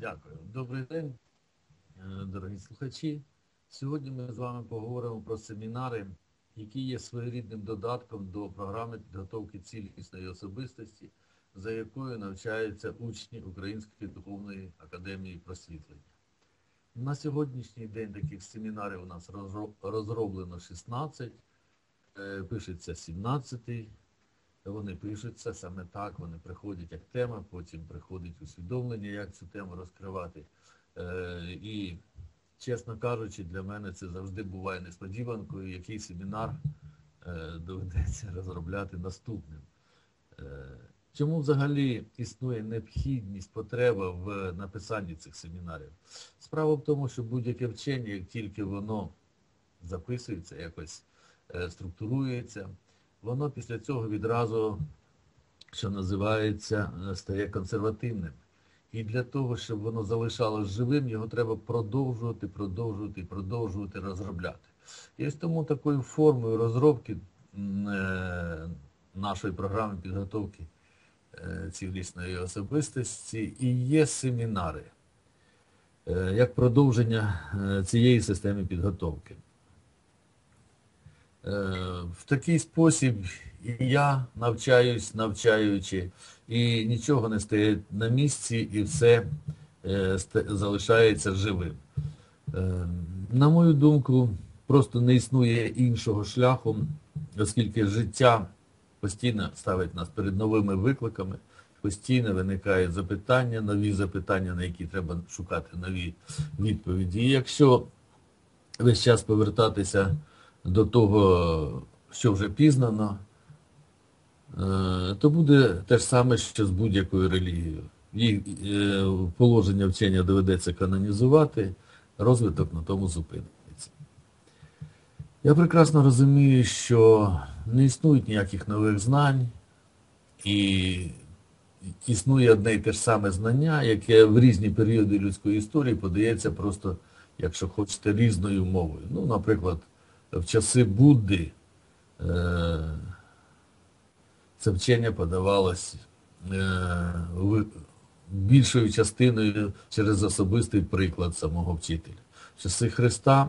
Дякую. Добрий день, е, дорогі слухачі. Сьогодні ми з вами поговоримо про семінари, які є своєрідним додатком до програми підготовки цілісної особистості, за якою навчаються учні Української духовної академії просвітлення. На сьогоднішній день таких семінарів у нас розроблено 16, е, пишеться 17. Вони пишуться саме так, вони приходять як тема, потім приходить усвідомлення, як цю тему розкривати. Е, І, чесно кажучи, для мене це завжди буває несподіванкою, який семінар е, доведеться розробляти наступним. Е, Чому взагалі існує необхідність, потреба в написанні цих семінарів? Справа в тому, що будь-яке вчення, як тільки воно записується, якось структурується, воно після цього відразу, що називається, е, стає консервативним. І для того, щоб воно залишалось живим, його треба продовжувати, продовжувати, продовжувати розробляти. І ось тому такою формою розробки е, нашої програми підготовки е, цілісної особистості і є семінари, як продовження цієї системи підготовки. Е, В такий спосіб і я навчаюсь, навчаючи, і нічого не стає на місці, і все е, залишається живим. Е, На мою думку, просто не існує іншого шляху, оскільки життя постійно ставить нас перед новими викликами, постійно виникають запитання, нові запитання, на які треба шукати нові відповіді. І якщо весь час повертатися до того, що вже пізнано, е, то буде те ж саме, що з будь-якою релігією. Їх е, положення вчення доведеться канонізувати, розвиток на тому зупиниться. Я прекрасно розумію, що не існують ніяких нових знань, і існує одне і те ж саме знання, яке в різні періоди людської історії подається просто, якщо хочете, різною мовою. Ну, наприклад, в часи Будди е, це вчення подавалось е, більшою частиною через особистий приклад самого вчителя. В часи Христа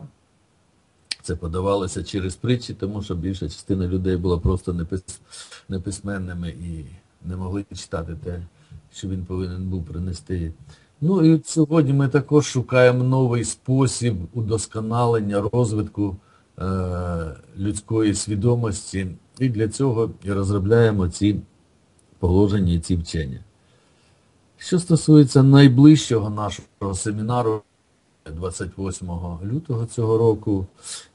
це подавалося через притчі, тому що більша частина людей була просто неписьменними і не могли читати те, що він повинен був принести. Ну і сьогодні ми також шукаємо новий спосіб удосконалення розвитку людської свідомості, і для цього і розробляємо ці положення і ці вчення. Що стосується найближчого нашого семінару 28 лютого цього року,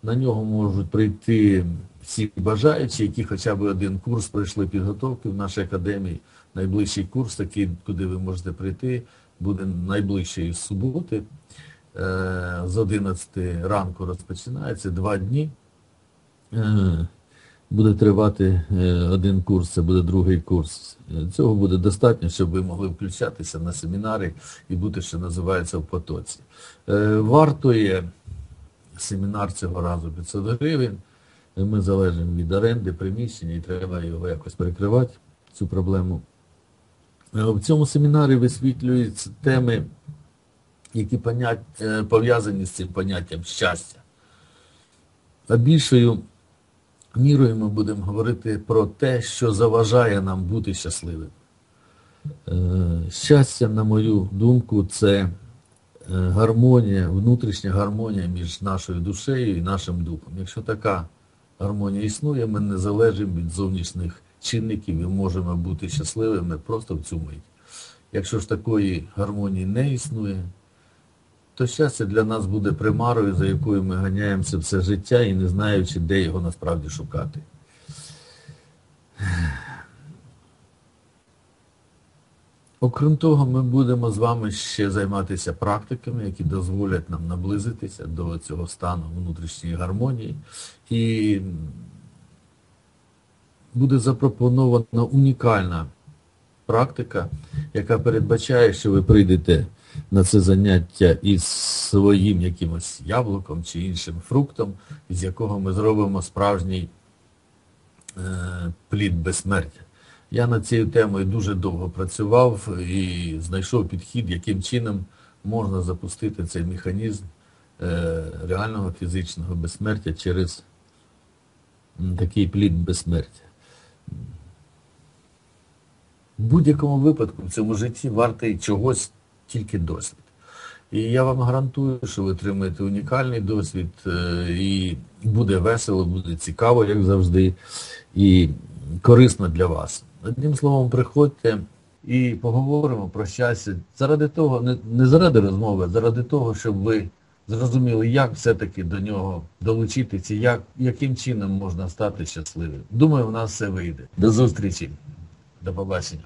на нього можуть прийти всі бажаючі, які хоча б один курс пройшли підготовки в нашій академії. Найближчий курс, такий, куди ви можете прийти, буде найближчої суботи. Е, З 11 ранку розпочинається два дні. Е, Буде тривати е, один курс, це буде другий курс. Цього буде достатньо, щоб ви могли включатися на семінари і бути, що називається, в потоці. Вартує семінар цього разу 500 гривень. Ми залежимо від оренди приміщення і треба його якось перекривати, цю проблему. В цьому семінарі висвітлюються теми, які е, пов'язані з цим поняттям щастя. А більшою мірою ми будемо говорити про те, що заважає нам бути щасливим. Е, Щастя, на мою думку, це е, гармонія, внутрішня гармонія між нашою душею і нашим духом. Якщо така гармонія існує, ми не залежимо від зовнішніх чинників і можемо бути щасливими просто в цю мить. Якщо ж такої гармонії не існує, то щастя для нас буде примарою, за якою ми ганяємося все життя і не знаючи, де його насправді шукати. Окрім того, ми будемо з вами ще займатися практиками, які дозволять нам наблизитися до цього стану внутрішньої гармонії. І буде запропонована унікальна практика, яка передбачає, що ви прийдете на це заняття із своїм якимось яблуком чи іншим фруктом, із якого ми зробимо справжній е, плід безсмертя. Я над цією темою дуже довго працював і знайшов підхід, яким чином можна запустити цей механізм е, реального фізичного безсмертя через такий плід безсмертя. Будь-якому випадку в цьому житті вартий чогось тільки досвід. І я вам гарантую, що ви отримаєте унікальний досвід, е, і буде весело, буде цікаво, як завжди, і корисно для вас. Одним словом, приходьте і поговоримо про щастя заради того, не, не заради розмови, а заради того, щоб ви зрозуміли, як все-таки до нього долучитися, як, яким чином можна стати щасливим. Думаю, в нас все вийде. До зустрічі. До побачення.